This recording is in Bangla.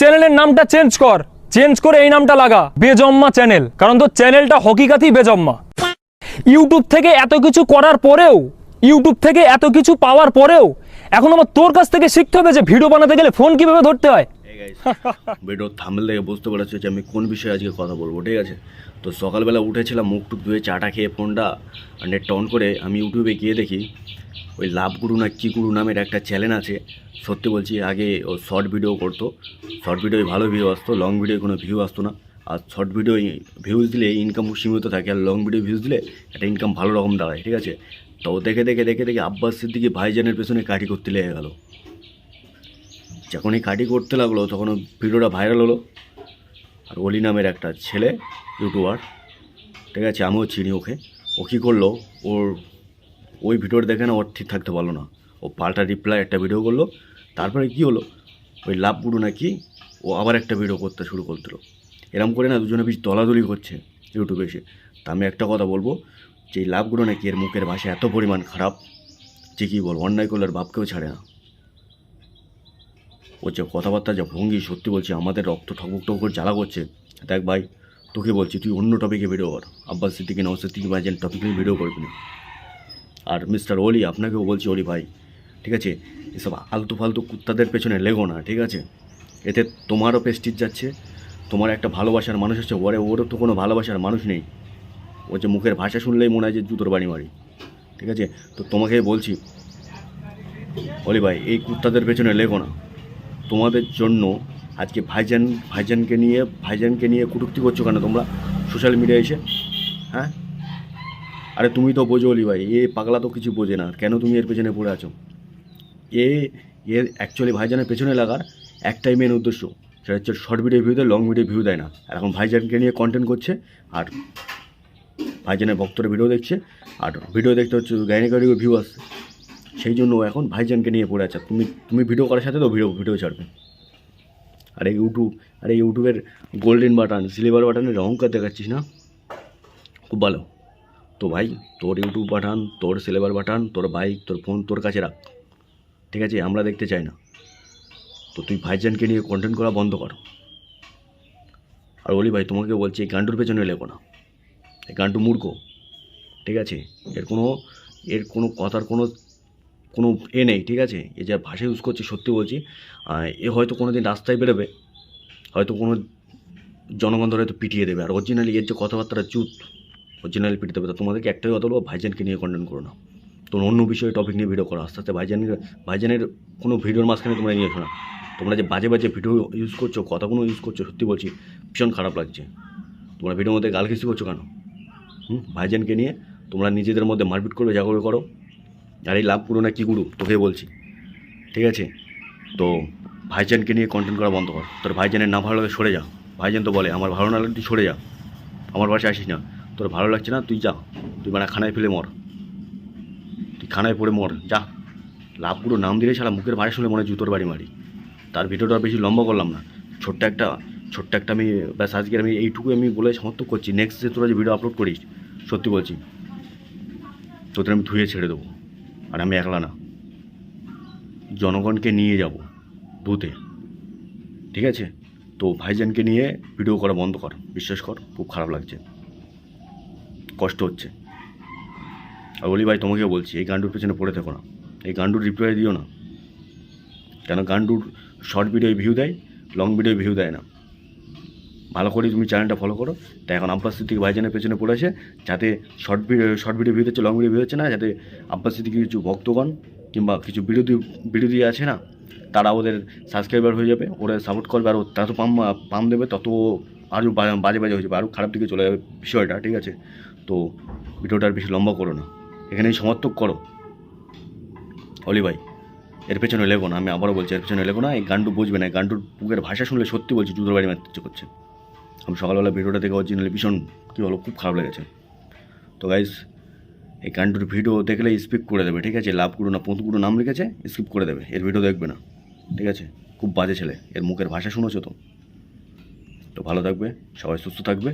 চ্যানেলের নামটা চেঞ্জ কর। চেঞ্জ করে এই নামটা লাগা। বেজম্মা চ্যানেল। কারণ তোর চ্যানেলটা হকিকাতেই বেজম্মা। ইউটিউব থেকে এত কিছু করার পরেও, ইউটিউব থেকে এত কিছু পাওয়ার পরেও, এখন আমার তোর কাছ থেকে শিখতে হবে যে ভিডিও বানাতে গেলে ফোন কীভাবে ধরতে হয়। ভিডিও থামলে দেখে বুঝতে পারছ যে আমি কোন বিষয়ে আজকে কথা বলব, ঠিক আছে? তো সকালবেলা উঠেছিলাম, মুখ টুক ধুয়ে চাটা খেয়ে ফোনটা নেটটা অন করে আমি ইউটিউবে গিয়ে দেখি, ওই লাভ গুরু না কি গুরু নামের একটা চ্যানেল আছে। সত্যি বলছি, আগে ও শর্ট ভিডিও করতো। শর্ট ভিডিও ভালো ভিউ আসতো লং ভিডিও কোনো ভিউ আসতো না। আর শর্ট ভিডিও ভিউজ দিলে ইনকাম সীমিত থাকে আর লং ভিডিও ভিউজ দিলে একটা ইনকাম ভালো রকম দাঁড়ায়, ঠিক আছে? তো দেখে দেখে দেখে দেখে আব্বাস সিদ্দিকি ভাইজানের পেছনে কাটি করতে লেগে গেলো। যখনই কাটি করতে লাগল তখন ভিডিওটা ভাইরাল হলো। আর অলি নামের একটা ছেলে, ইউটিউবার, ঠিক আছে, আমিও চিনি ওকে। ও কী করল, ওর, ওই ভিডিওটা দেখে না ওর ঠিক থাকতে পারল না। ও পাল্টা রিপ্লাই একটা ভিডিও করল, তারপরে কি হলো, ওই লাভ গুরু নাকি ও আবার একটা ভিডিও করতে শুরু করছিল এরম করে না দুজনে বেশ দলাদলি করছে ইউটিউবে এসে। তা আমি একটা কথা বলব, যে এই লাভগুলো নাকি এর মুখের ভাষা এত পরিমাণ খারাপ, যে কী বল অন্যায় করলে আর বাপকেও ছাড়ে না। ও যে কথাবার্তা যা ভঙ্গি সত্যি বলছি, আমাদের রক্ত ঠকবক টক করে জ্বালা করছে। দেখ ভাই, তোকে বলছি, তুই অন্য টপিকে ভিডিও কর। আব্বাস সিদ্দিকি নওয়াজ সিদ্দিকি ভাই যেন টপিক টপিকে ভিডিও করবি না। আর মিস্টার ওলি আপনাকেও বলছি ওলি ভাই, ঠিক আছে? এসব আলতু ফালতু কুত্তাদের পেছনে লেগো না, ঠিক আছে? এতে তোমারও পেস্টিজ যাচ্ছে, তোমার একটা ভালোবাসার মানুষ আছে, ওরে, ওরও তো কোনো ভালোবাসার মানুষ নেই। ও যে মুখের ভাষা শুনলেই মনে হয় যে জুতোর বাড়ি মারি, ঠিক আছে? তো তোমাকে বলছি, অলি ভাই, এই কুত্তাদের পেছনে লেগো না। তোমাদের জন্য আজকে ভাইজান, ভাইজানকে নিয়ে ভাইজানকে নিয়ে কটূক্তি করছ কেন তোমরা? সোশ্যাল মিডিয়ায় এসে? হ্যাঁ? আরে তুমি তো বোঝো অলি ভাই, এ পাগলা তো কিছু বোঝে না কেন তুমি এর পেছনে পড়ে আছো? এ, এর অ্যাকচুয়ালি ভাইজানের পেছনে লাগার একটাই মেন উদ্দেশ্য, সেটা হচ্ছে শর্ট ভিডিও ভিউ দেয় লং ভিডিও ভিউ দেয় না। এখন ভাইজানকে নিয়ে কন্টেন্ট করছে, আর ভাইজানের ভক্তরা ভিডিও দেখছে, আর ভিডিও দেখতে হচ্ছে গাড়ি ভিউ আসছে। সেই জন্য এখন ভাইজানকে নিয়ে পড়ে আছে। তুমি তুমি ভিডিও করার সাথে তো ভিডিও ভিডিও ছাড়বে। আর এই ইউটিউব আর এই ইউটিউবের গোল্ডেন বাটন সিলভার বাটনের অহংকার দেখাচ্ছিস না? খুব ভালো। তো ভাই, তোর ইউটিউব বাটন তোর সিলভার বাটন তোর বাইক তোর ফোন তোর কাছে রাখ। ঠিক আছে, আমরা দেখতে চাই না। তো তুই ভাইজানকে নিয়ে কন্টেন্ট করা বন্ধ কর। আর বলি ভাই তোমাকে বলছি, এই গান্ডুর পেছনে লেগো না। এই গান্ডু মূর্খ। ঠিক আছে, এর কোনো এর কোনো কথার কোনো কোনো এ নেই, ঠিক আছে? এ যা ভাষা ইউজ করছে, সত্যি বলছি। এ হয়তো কোনো দিন রাস্তায় বেরোবে, হয়তো কোনো জনগণ ধরে হয়তো পিটিয়ে দেবে। আর অরিজিনালি এর যে কথাবার্তাটা চুত অরিজিনালি পিটিয়ে দেবে, তো তোমাদেরকে একটাই কথা বলব, ভাইজানকে নিয়ে কন্টেন্ট করো না। তোমরা অন্য বিষয়ে টপিক নিয়ে ভিডিও করো, আস্তে আস্তে ভাইজান, ভাইজানের কোনো ভিডিওর মাঝখানে তোমরা নিয়ে এসো না। তোমরা যে বাজে বাজে ভিডিও ইউজ করছ, কথাগুলো ইউজ করছ, সত্যি বলছি, ভীষণ খারাপ লাগছে। তোমরা ভিডিওর মধ্যে গাল কিছু করছ কেন? হুম? ভাইজানকে নিয়ে তোমরা নিজেদের মধ্যে মারপিট করবে যা করো। আর এই লাভ পুরো না কি গুরু তোকে বলছি। ঠিক আছে? তো ভাইজানকে নিয়ে কন্টেন্ট করা বন্ধ কর। তোর ভাইজানের না ভালো লাগে, সরে যা। ভাইজান তো বলে, আমার ভালো না লাগলে তুই সরে যা। আমার বাসায় আসিস না। তোর ভালো লাগছে না, তুই যা। তুই মানে খানায় ফেলে মর। তুই খানায় পড়ে মর, যা। লাভ পুরো নাম দিলে ছাড়া মুখের ভাষা শুনে মনে জুতোর বাড়ি মারি। তার ভিডিওটা বেশি লম্বা করলাম না। ছোট্ট একটা ছোট্ট একটা আমি, ব্যাস আজকে আমি এইটুকু আমি বলে সমর্থক করছি। নেক্সট যে তোরা যে ভিডিও আপলোড করিস, সত্যি বলছি, তোদের আমি ধুয়ে ছেড়ে দেবো। আর আমি একলা না। জনগণকে নিয়ে যাব ধুতে ঠিক আছে? তো ভাইজানকে নিয়ে ভিডিও করা বন্ধ কর। বিশ্বাস কর, খুব খারাপ লাগছে। কষ্ট হচ্ছে। আর বলি ভাই, তোমাকেও বলছি, এই গান্ডুর পেছনে পড়ে থেকো না। এই গান্ডুর রিপ্লাই দিও না। কেন? গান্ডুর শর্ট ভিডিও ভিউ দেয় লং ভিডিও ভিউ দেয় না। ভালো করে তুমি চ্যানেলটা ফলো করো। তাই এখন আব্বাস সিদ্দিকি ভাইজানের পেছনে পড়েছে যাতে short video short video view হচ্ছে লং ভিডিও হচ্ছে না, যাতে আব্বাস সিদ্দিকি কিছু ভক্তগণ কিংবা কিছু বিরোধী বিরোধী আছে না, তারা ওদের সাবস্ক্রাইবার হয়ে যাবে, ওরা সাপোর্ট করবে, আর ও তত পাম পাম দেবে, তত আরও বাজে বাজে হয়ে যাবে আরও খারাপ দিকে চলে যাবে বিষয়টা, ঠিক আছে? তো ভিডিওটা আর বেশি লম্বা করো না। এখানেই সমর্থক করো। অলি ভাই, এর পেছনে লেগো না, আমি আবারও বলছি, এর পেছনে লেগো না, এই গান্ডু বুঝবে না গান্ডুর বুকের ভাষা শুনলে সত্যি বলছি, জুতোর বাড়ি মারতে ইচ্ছে করছে। আমি সকালবেলা ভিডিওটা দেখে অরিজিনালি ভীষণ কী বলো খুব খারাপ লেগেছে তো গাইজ এই কান্টুর ভিডিও দেখলে স্কিপ করে দেবে ঠিক আছে লাভগুলো না পঁতগুলো নাম লিখেছে স্কিপ করে দেবে এর ভিডিও দেখবে না ঠিক আছে খুব বাজে ছেলে এর মুখের ভাষা শুনেছো তো তো ভালো থাকবে সবাই সুস্থ থাকবে